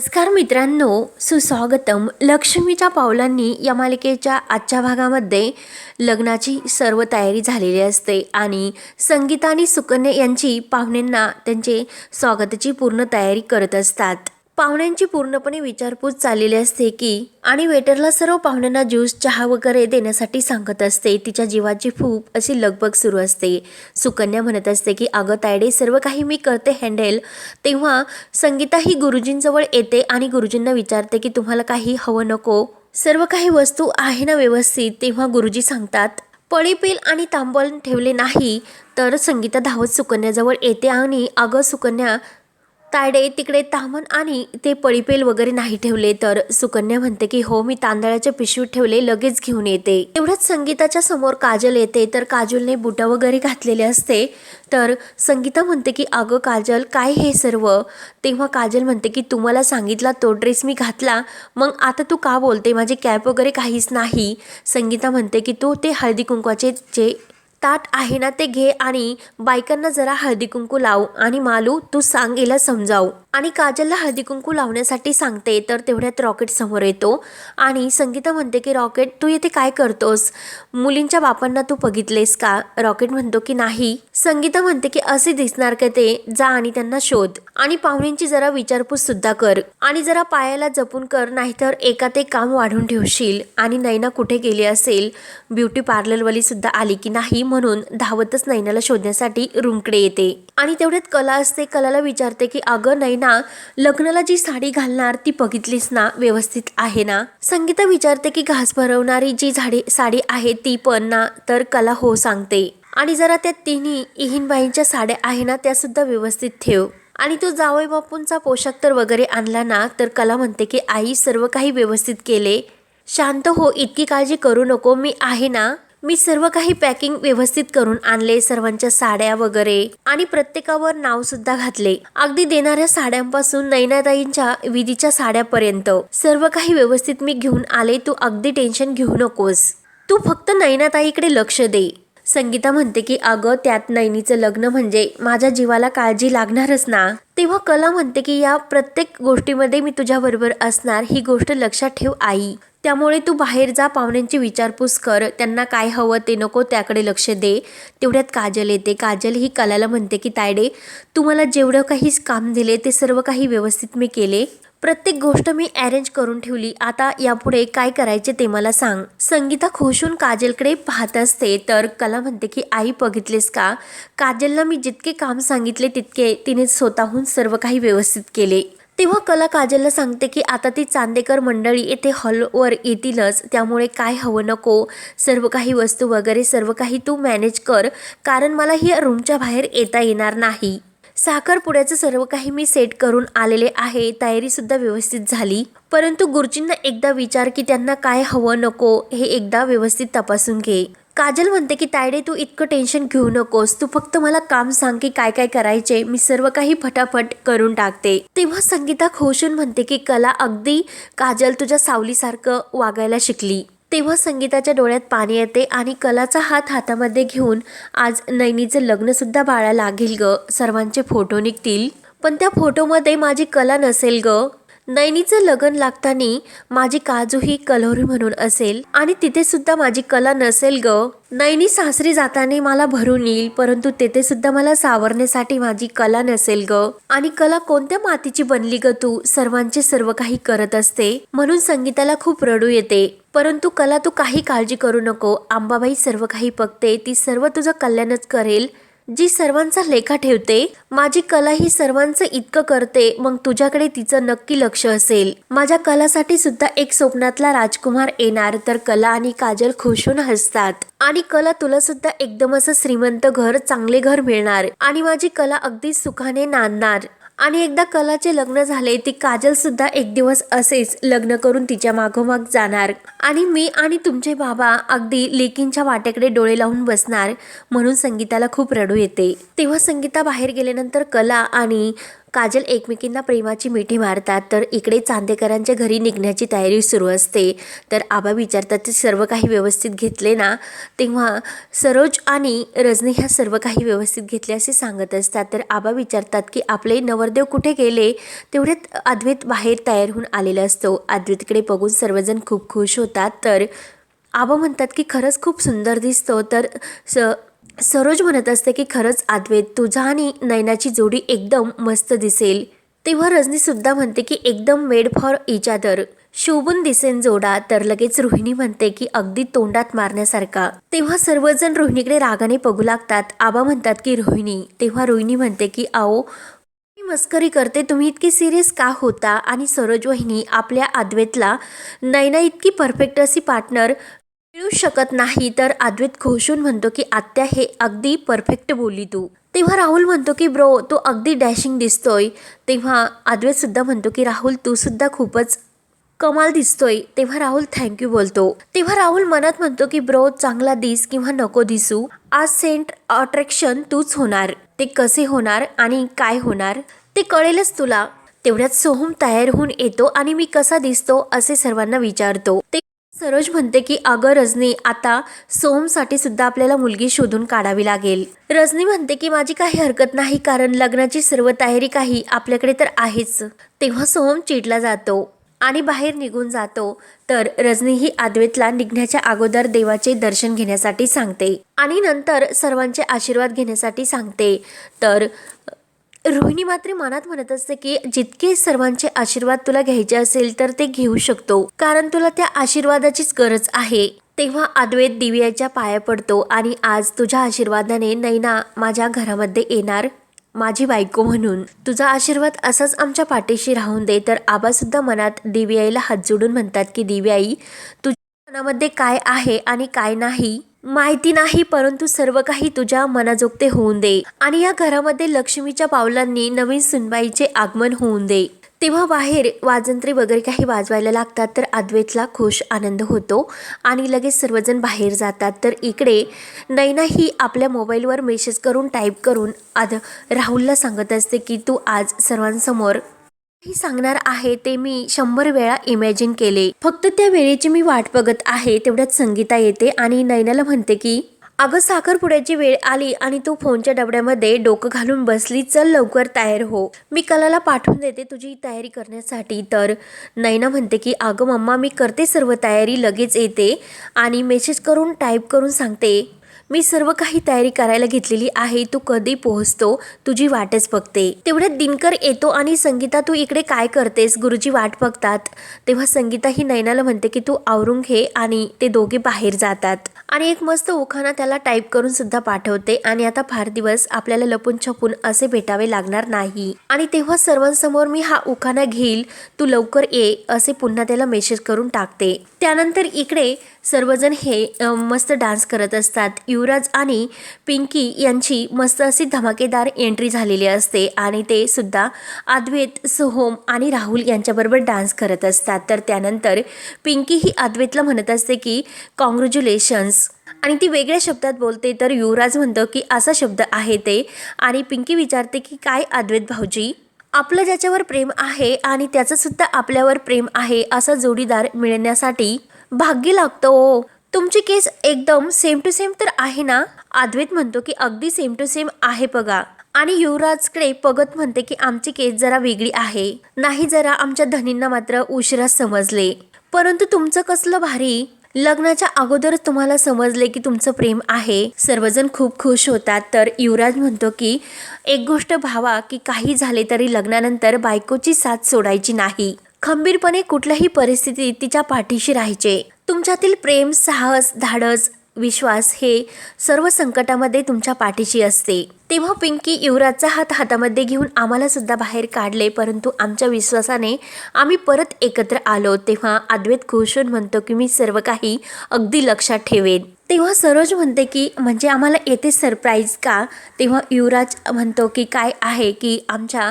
नमस्कार मित्रांनो सुस्वागतम. लक्ष्मीच्या पावलांनी या मालिकेच्या आजच्या भागामध्ये लग्नाची सर्व तयारी झालेली असते आणि संगीता आणि सुकन्या यांची पाहुण्यांना त्यांचे स्वागताची पूर्ण तयारी करत असतात. पाहुण्यांची पूर्णपणे विचारपूस चाललेली असते की आणि वेटरला सर्व पाहुण्यांना ज्यूस चहा वगैरे देण्यासाठी सांगत असते. तिच्या जीवाची फूप अशी लगबग सुरू असते. सुकन्या म्हणत असते की अगं तायडे सर्व काही मी करते हँडेल. तेव्हा संगीता ही गुरुजींजवळ येते आणि गुरुजींना विचारते की तुम्हाला काही हवं नको? सर्व काही वस्तू आहे ना व्यवस्थित? तेव्हा गुरुजी सांगतात पळीपेल आणि तांबल ठेवले नाही तर संगीता धावत सुकन्याजवळ येते आणि अगं सुकन्या तायडे तिकडे तामण आणि ते पळीपेल वगैरे नाही ठेवले तर सुकन्या म्हणते की हो मी तांदळाच्या पिशवीत ठेवले लगेच घेऊन येते. तेवढ्याच संगीताच्या समोर काजल येते तर काजलने बुटा वगैरे घातलेले असते. तर संगीता म्हणते की अगं काजल काय हे सर्व? तेव्हा काजल म्हणते की तुम्हाला सांगितला तो ड्रेस मी घातला मग आता तू का बोलते? माझी कॅप वगैरे काहीच नाही. संगीता म्हणते की तू ते हळदी कुंकवाचे जे ताट आहे ना ते घे आणि बायकांना जरा हळदी कुंकू लाव. आणि मालू तू सांग हिला समजाव. आणि काजलला हळदी कुंकू लावण्यासाठी सांगते तर तेवढ्यात रॉकेट समोर येतो. आणि संगीता म्हणते की रॉकेट तू येथे काय करतोस? मुलींच्या बापांना तू बघितलेस का? रॉकेट म्हणतो की नाही. संगीता म्हणते की असे दिसणार का ते? जा आणि त्यांना शोध. आणि पाहुण्यांची जरा विचारपूस सुद्धा कर. आणि जरा पायाला जपून कर नाहीतर एका ते काम वाढून ठेवशील. आणि नैना कुठे गेली असेल? ब्युटी पार्लरवाली सुद्धा आली की नाही म्हणून धावतच नैनाला शोधण्यासाठी रूमकडे येते. आणि तेवढ्यात कला असते. कलाला विचारते की अगं नैना लग्नाला जी साडी घालणार ती बघितलीस ना? व्यवस्थित आहे ना? संगीता विचारते की घास भरवणारी जी झाडी साडी आहे ती पण ना? तर कला हो सांगते. आणि जरा त्या तिन्ही इहिनबाईंच्या साड्या आहे ना त्यासुद्धा व्यवस्थित ठेव. आणि तो जावई बापूंचा पोशाख तर वगैरे आणला ना तर कला म्हणते की आई सर्व काही व्यवस्थित केले. शांत हो इतकी काळजी करू नको. मी आहे ना मी सर्व काही पॅकिंग व्यवस्थित करून आणले सर्वांच्या साड्या वगैरे. आणि प्रत्येकावर नाव सुद्धा घातले. अगदी देणाऱ्या साड्यांपासून नैनाताईंच्या विधीच्या साड्यापर्यंत. सर्व काही व्यवस्थित मी घेऊन आले. तू अगदी टेन्शन घेऊ नकोस. तू फक्त नैनाताईकडे लक्ष दे. संगीता म्हणते की अगं त्यात नैनीचं लग्न म्हणजे माझ्या जीवाला काळजी लागणारच ना. तेव्हा कला म्हणते की या प्रत्येक गोष्टीमध्ये मी तुझ्या बरोबर असणार ही गोष्ट लक्षात ठेव आई. त्यामुळे तू बाहेर जा पाहुण्यांची विचारपूस कर त्यांना काय हवं ते नको त्याकडे लक्ष दे. तेवढ्यात काजल येते. काजल ही कलाला म्हणते की तायडे तू मला जेवढं काही काम दिले ते सर्व काही व्यवस्थित मी केले. प्रत्येक गोष्ट मी अरेंज करून ठेवली. आता यापुढे काय करायचे ते मला सांग. संगीता खुशून काजलकडे पाहत असते तर कला म्हणते की आई बघितलेस का? काजलला मी जितके काम सांगितले तितके तिने स्वतःहून सर्व काही व्यवस्थित केले. तेव्हा कला काजलला सांगते की आता ती चांदेकर मंडळी येथे हॉलवर येतीलच. त्यामुळे काय हवं नको. सर्व काही वस्तू वगैरे सर्व काही तू मॅनेज कर. कारण मला ही रूमच्या बाहेर येता येणार नाही. साखरपुड्याचं सर्व काही मी सेट करून आलेले आहे. तयारीसुद्धा व्यवस्थित झाली. परंतु गुरुजींना एकदा विचार की त्यांना काय हवं नको हे एकदा व्यवस्थित तपासून घे. काजल म्हणते की तायडे तू इतकं टेन्शन घेऊ नकोस. तू फक्त मला काम सांग की काय काय करायचे. मी सर्व काही फटाफट करून टाकते. तेव्हा संगीता खोशून म्हणते की कला अगदी काजल तुझ्या सावलीसारखं वागायला शिकली. तेव्हा संगीताच्या डोळ्यात पाणी येते आणि कलाचा हात हातामध्ये घेऊन आज नैनीचं लग्नसुद्धा बाळा लागेल ग. सर्वांचे फोटो निघतील. पण त्या फोटोमध्ये माझी कला नसेल ग. नैनीचं लग्न लागताना माझी काजू ही कलोरी म्हणून असेल आणि तिथे सुद्धा माझी कला नसेल ग. नैनी सासरी जाताना मला भरून येईल परंतु तेथे सुद्धा मला सावरण्यासाठी माझी कला नसेल ग. आणि कला कोणत्या मातीची बनली ग तू? सर्वांचे सर्व काही करत असते. म्हणून संगीताला खूप रडू येते. परंतु कला तू काही काळजी करू नको. आंबाबाई सर्व काही बघते. ती सर्व तुझं कल्याणच करेल. जी सर्वांचा लेखा ठेवते माझी कला ही सर्वांचं इतकं करते मग तुझ्याकडे तिचं नक्की लक्ष असेल. माझ्या कलासाठी सुद्धा एक स्वप्नातला राजकुमार येणार तर कला आणि काजल खुशून हसतात. आणि कला तुला सुद्धा एकदम असं श्रीमंत घर चांगले घर मिळणार. आणि माझी कला अगदी सुखाने नांदणार. आणि एकदा कलाचे लग्न झाले ती काजल सुद्धा एक दिवस असेच लग्न करून तिच्या मागोमाग जाणार. आणि मी आणि तुमचे बाबा अगदी लेकींच्या वाट्याकडे डोळे लावून बसणार म्हणून संगीताला खूप रडू येते. तेव्हा संगीता बाहेर गेल्यानंतर कला आणि काजल एकमेकींना प्रेमाची मिठी मारतात तर इकडे चांदेकरांच्या घरी निघण्याची तयारी सुरू असते. तर आबा विचारतात ते सर्व काही व्यवस्थित घेतले ना? तेव्हा सरोज आणि रजनी ह्या सर्व काही व्यवस्थित घेतले असे सांगत असतात. तर आबा विचारतात की आपले नवरदेव कुठे गेले? तेवढ्यात अद्वैत बाहेर तयार होऊन आलेला असतो. अद्वैतकडे बघून सर्वजण खूप खुश होतात. तर आबा म्हणतात की खरंच खूप सुंदर दिसतो. तर स सरोज म्हणत असते की खरंच आद्वेत तुझा आणि नयनाची जोडी एकदम मस्त दिसेल. तेव्हा रजनीसुद्धा म्हणते की एकदम मेड फॉर इच अदर शोभून दिसेन जोडा तर लगेच रोहिणी म्हणते की अगदी तोंडात मारण्यासारखा. तेव्हा सर्वजण रोहिणीकडे रागाने बघू लागतात. आबा म्हणतात की रोहिणी. तेव्हा रोहिणी म्हणते की आओ मी मस्करी करते. तुम्ही इतकी सिरियस का होता? आणि सरोज वहिनी आपल्या अद्वैतला नैना इतकी परफेक्ट अशी पार्टनर मिळू शकत नाही तर अद्वैत घोषून म्हणतो की आत्या हे अगदी परफेक्ट बोली तू. तेव्हा राहुल म्हणतो की ब्रो तो अगदी डॅशिंग दिसतोय. तेव्हा अद्वैत सुद्धा म्हणतो की राहुल तू सुद्धा खूपच कमाल दिसतोय. तेव्हा राहुल थँक्यू बोलतो. तेव्हा राहुल मनात म्हणतो की ब्रो चांगला दिस किंवा नको दिसू आज सेंट अट्रॅक्शन तूच होणार. ते कसे होणार आणि काय होणार ते कळेलच तुला. तेवढ्यात सोहम तयार होऊन येतो आणि मी कसा दिसतो असे सर्वांना विचारतो. ते सरोज म्हणते की अगं रजनी आता सोमसाठी सुद्धा आपल्याला मुलगी शोधून काढावी लागेल. रजनी म्हणते की माझी काही हरकत नाही कारण लग्नाची सर्व तयारी काही आपल्याकडे तर आहेच. तेव्हा सोहम चिडला जातो आणि बाहेर निघून जातो. तर रजनी ही आद्वेतला निघण्याच्या अगोदर देवाचे दर्शन घेण्यासाठी सांगते आणि नंतर सर्वांचे आशीर्वाद घेण्यासाठी सांगते. तर रोहिणी मात्र मनात म्हणत असते की जितके सर्वांचे आशीर्वाद तुला घ्यायचे असेल तर ते घेऊ शकतो. कारण तुला त्या आशीर्वादाचीच गरज आहे. तेव्हा अद्वैत दिव्याच्या पाया पडतो आणि आज तुझ्या आशीर्वादाने नैना माझ्या घरामध्ये येणार माझी बायको म्हणून. तुझा आशीर्वाद असाच आमच्या पाठीशी राहून दे तर आबासुद्धा मनात दिव्याईला हात जोडून म्हणतात की दिव्याई तुझ्या मनामध्ये काय आहे आणि काय नाही? माहिती नाही परंतु सर्व काही तुझ्या मनाजोगते होऊन दे. आणि या घरामध्ये लक्ष्मीच्या पावलांनी नवीन सुनबाईचे आगमन होऊन दे. तेव्हा बाहेर वाजंत्री वगैरे काही वाजवायला लागतात तर अद्वैतला खुश आनंद होतो आणि लगेच सर्वजण बाहेर जातात. तर इकडे नैना ही आपल्या मोबाईलवर मेसेज करून टाईप करून आद राहुलला सांगत असते की तू आज सर्वांसमोर ही सांगणार आहे ते मी शंभर वेळा इमॅजिन केले. फक्त त्या वेळेची मी वाट बघत आहे तेवढ्यात संगीता येते आणि नैनाला म्हणते की अगं साखरपुड्याची वेळ आली आणि तू फोनच्या डबड्यामध्ये डोकं घालून बसली चल लवकर तयार हो. मी कलाला पाठवून देते तुझी तयारी करण्यासाठी. तर नैना म्हणते की अगं मम्मा मी करते सर्व तयारी लगेच येते आणि मेसेज करून टाईप करून सांगते. मी सर्व काही तयारी करायला घेतलेली आहे तू कधी पोहोचतो तुझी वाटच बघते. तेवढ्यात दिनकर येतो आणि संगीता तू इकडे काय करतेस? गुरुजी वाट बघतात. तेव्हा संगीता ही नैनाला म्हणते की तू आवरून घे आणि ते दोघे बाहेर जातात. आणि एक मस्त उखाणा त्याला टाईप करून सुद्धा पाठवते आणि आता फार दिवस आपल्याला लपून छपून असे भेटावे लागणार नाही. आणि तेव्हा सर्वांसमोर मी हा उखाणा घेईल तू लवकर ये असे पुन्हा त्याला मेसेज करून टाकते. त्यानंतर इकडे सर्वजण हे मस्त डान्स करत असतात. युवराज आणि पिंकी यांची मस्त अशी धमाकेदार एंट्री झालेली असते आणि ते सुद्धा अद्वैत सोहम आणि राहुल यांच्याबरोबर डान्स करत असतात. तर त्यानंतर पिंकी ही अद्वैतला म्हणत असते की कॉंग्रॅच्युलेशन्स आणि ती वेगळ्या शब्दात बोलते तर युवराज म्हणतो की असा शब्द आहे ते. आणि पिंकी विचारते की काय अद्वैत भाऊजी? आपलं ज्याच्यावर प्रेम आहे आणि त्याचं सुद्धा आपल्यावर प्रेम आहे असा जोडीदार मिळण्यासाठी भाग्य लागतो ओ. तुमची केस एकदम सेम टू सेम तर आहे ना? अद्वैत म्हणतो की अगदी सेम टू सेम आहे बघा. आणि युवराजकडे पगत म्हणते की आमची केस जरा वेगळी आहे. नाही जरा आमच्या धनींना मात्र उशिरा समजले. परंतु तुमचं कसलं भारी? लग्नाच्या अगोदरच तुम्हाला समजले की तुमचं प्रेम आहे. सर्वजण खूप खुश होतात. तर युवराज म्हणतो की एक गोष्ट भावा की काही झाले तरी लग्नानंतर बायकोची साथ सोडायची नाही. खंबीरपणे कुठल्याही परिस्थितीत तिच्या पाठीशी राहायचे. तुमच्यातील प्रेम साहस धाडस विश्वास हे सर्व संकटामध्ये तुमच्या पाठीशी असते. तेव्हा पिंकी युवराजचा हात हातामध्ये घेऊन आम्हाला सुद्धा बाहेर काढले परंतु आमच्या विश्वासाने आम्ही परत एकत्र आलो तेव्हा अद्वैत घोषण म्हणतो की मी सर्व काही अगदी लक्षात ठेवेन. तेव्हा सरोज म्हणते की म्हणजे आम्हाला येते सरप्राईज का? तेव्हा युवराज म्हणतो की काय आहे की आमच्या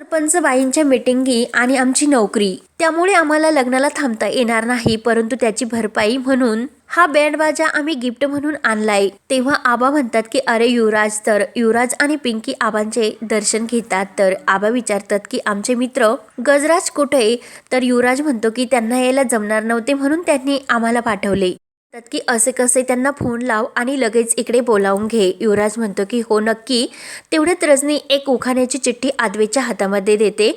सरपंच बाईंच्या मिटिंगी आणि आमची नोकरी. त्यामुळे आम्हाला लग्नाला थांबता येणार नाही परंतु त्याची भरपाई म्हणून हा बँड बाजा आम्ही गिफ्ट म्हणून आणलाय. तेव्हा आबा म्हणतात की अरे युवराज तर युवराज आणि पिंकी आबांचे दर्शन घेतात. तर आबा विचारतात की आमचे मित्र गजराज कुठे तर युवराज म्हणतो की त्यांना यायला जमणार नव्हते म्हणून त्यांनी आम्हाला पाठवले. म्हणतात की असे कसे त्यांना फोन लाव आणि लगेच इकडे बोलावून घे. युवराज म्हणतो की हो नक्की. तेवढ्यात रजनी एक उखाण्याची चिठ्ठी आदवेच्या हातामध्ये देते.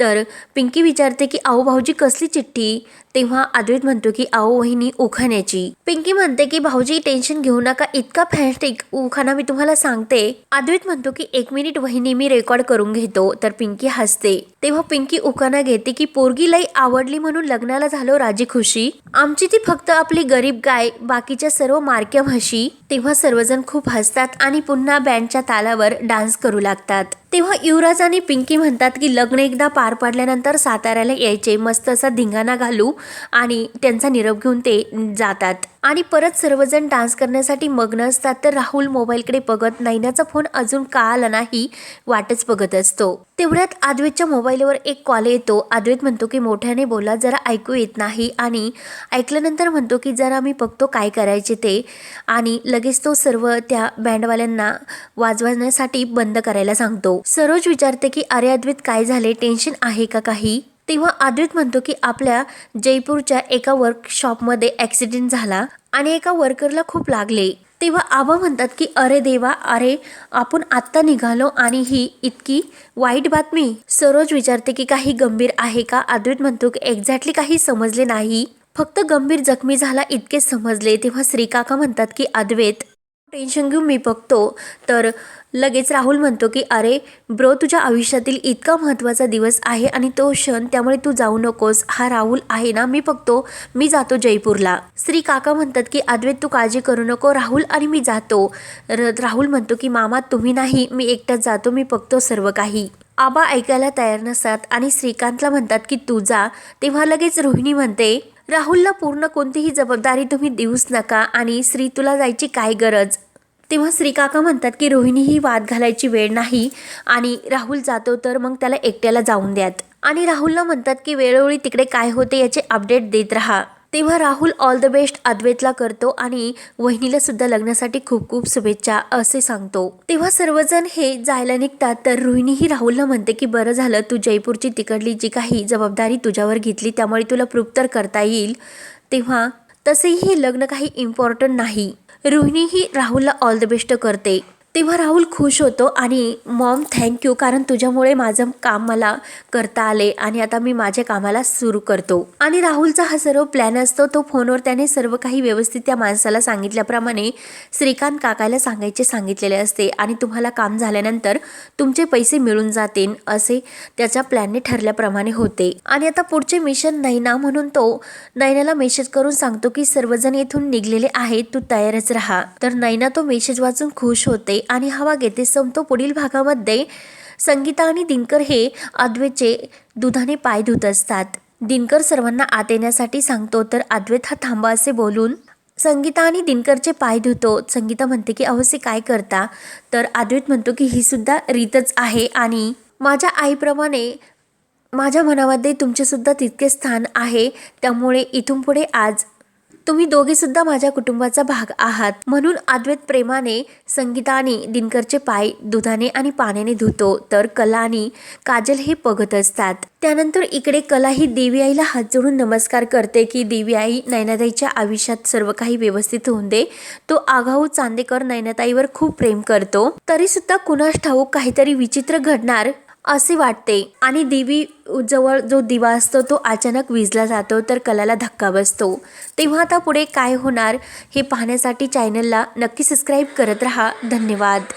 तर पिंकी विचारते की आहो भाऊजी कसली चिठ्ठी? तेव्हा अद्वैत म्हणतो की आओ वहिनी उखाण्याची. पिंकी म्हणते की भाऊजी टेन्शन घेऊ नका इतका फॅन्स्टिक उखाणा मी तुम्हाला सांगते. अद्वैत म्हणतो की एक मिनिट वहिनी मी रेकॉर्ड करून घेतो. तर पिंकी हसते. तेव्हा पिंकी उखाणा घेते की पोरगी लई आवडली म्हणून लग्नाला झालो राजी खुशी. आमची ती फक्त आपली गरीब गाय बाकीच्या सर्व मारक्या म्हशी. तेव्हा सर्वजण खूप हसतात आणि पुन्हा बँडच्या तालावर डान्स करू लागतात. तेव्हा युवराज आणि पिंकी म्हणतात की लग्न एकदा पार पडल्यानंतर साताऱ्याला यायचे मस्त असा धिंगाणा घालू आणि त्यांचा निरोप घेऊन ते जातात. आणि परत सर्वजण डान्स करण्यासाठी मग्न असतात तर राहुल मोबाईलकडे बघत नैनाचा फोन अजून का आला नाही वाटच बघत असतो. तेवढ्यात अद्वैतच्या मोबाईलवर एक कॉल येतो. अद्वैत म्हणतो की मोठ्याने बोला जरा ऐकू येत नाही. आणि ऐकल्यानंतर म्हणतो की जरा मी बघतो काय करायचे ते. आणि लगेच तो सर्व त्या बँडवाल्यांना वाजवण्यासाठी बंद करायला सांगतो. सरोज विचारते की अरे अद्वैत काय झाले टेन्शन आहे का काही? तेव्हा अद्वैत म्हणतो की आपल्या जयपूरच्या एका वर्कशॉपमध्ये ॲक्सिडेंट झाला आणि एका वर्करला खूप लागले. तेव्हा आबा म्हणतात की अरे देवा अरे आपण आत्ता निघालो आणि ही इतकी वाईट बातमी. सरोज विचारते की काही गंभीर आहे का? अद्वैत म्हणतो की एक्झॅक्टली काही समजले नाही. फक्त गंभीर जखमी झाला इतके समजले. तेव्हा श्रीकाका म्हणतात की अद्वैत टेन्शन घेऊन मी बघतो. तर लगेच राहुल म्हणतो की अरे ब्रो तुझ्या आयुष्यातील इतका महत्त्वाचा दिवस आहे आणि तो क्षण त्यामुळे तू जाऊ नकोस. हा राहुल आहे ना मी बघतो. मी जातो जयपूरला. श्री काका म्हणतात की अद्वैत तू काळजी करू नको. राहुल आणि मी जातो. र राहुल म्हणतो की मामा तुम्ही नाही. मी एकटाच जातो. मी बघतो सर्व काही. आबा ऐकायला तयार नसतात आणि श्रीकांतला म्हणतात की तू जा. तेव्हा लगेच रोहिणी म्हणते राहुलला पूर्ण कोणतीही जबाबदारी तुम्ही देऊच नका आणि श्री तुला जायची काय गरज? तेव्हा श्रीकाका म्हणतात की रोहिणी ही वाद घालायची वेळ नाही आणि राहुल जातो तर मग त्याला एकट्याला जाऊन द्यात. आणि राहुलला म्हणतात की वेळोवेळी तिकडे काय होते याचे अपडेट देत राहा. तेव्हा राहुल ऑल द बेस्ट अद्वैतला करतो आणि वहिनीला सुद्धा लग्नासाठी खूप खूप शुभेच्छा असे सांगतो. तेव्हा सर्वजण हे जायला निघतात तर रोहिणीही राहुलला म्हणते की बरं झालं तू जयपूरची तिकडली जी काही जबाबदारी तुझ्यावर घेतली त्यामुळे तुला प्रूफ तर करता येईल. तेव्हा तसेही हे लग्न काही इम्पॉर्टंट नाही. रोहिणीही राहुलला ऑल द बेस्ट करते. तेव्हा राहुल खुश होतो आणि मॉम थँक्यू कारण तुझ्यामुळे माझं काम मला करता आले आणि आता मी माझ्या कामाला सुरू करतो. आणि राहुलचा हा सर्व प्लॅन असतो तो फोनवर त्याने सर्व काही व्यवस्थित त्या माणसाला सांगितल्याप्रमाणे श्रीकांत काकाला सांगायचे सांगितलेले असते आणि तुम्हाला काम झाल्यानंतर तुमचे पैसे मिळून जातील असे त्याच्या प्लॅनने ठरल्याप्रमाणे होते. आणि आता पुढचे मिशन नैना म्हणून तो नैनाला मेसेज करून सांगतो की सर्वजण येथून निघलेले आहेत तू तयारच राहा. तर नैना तो मेसेज वाचून खुश होते आणि हवा घेते संपतो. पुढील भागामध्ये संगीता आणि दिनकर हे अद्वैतचे दुधाने पाय धुत असतात. दिनकर सर्वांना आत येण्यासाठी सांगतो तर अद्वैत हा थांबा असे बोलून संगीता आणि दिनकरचे पाय धुतो. संगीता म्हणते की अवश्य काय करता? तर अद्वैत म्हणतो की ही सुद्धा रीतच आहे आणि माझ्या आईप्रमाणे माझ्या मनामध्ये तुमचेसुद्धा तितके स्थान आहे. त्यामुळे इथून पुढे आज तुम्ही दोघे सुद्धा माझ्या कुटुंबाचा भाग आहात. म्हणून अद्वैत प्रेमाने संगीताने दिनकरचे पाय दुधाने आणि पाण्याने धुतो तर कला आणि काजल हे बघत असतात. त्यानंतर इकडे कला ही देवी आईला हात जोडून नमस्कार करते की देवी आई नैनाताईच्या आयुष्यात सर्व काही व्यवस्थित होऊन दे. तो आगाऊ चांदेकर नैनाताईवर खूप प्रेम करतो. तरी सुद्धा कुणास ठाऊक काहीतरी विचित्र घडणार असे वाटते. आणि देवी जवळ जो दिवा असतो तो अचानक विजला जातो तर कलाला धक्का बसतो. तेव्हा आता पुढे काय होणार हे पाहण्यासाठी चॅनलला नक्की सबस्क्राईब करत राहा. धन्यवाद.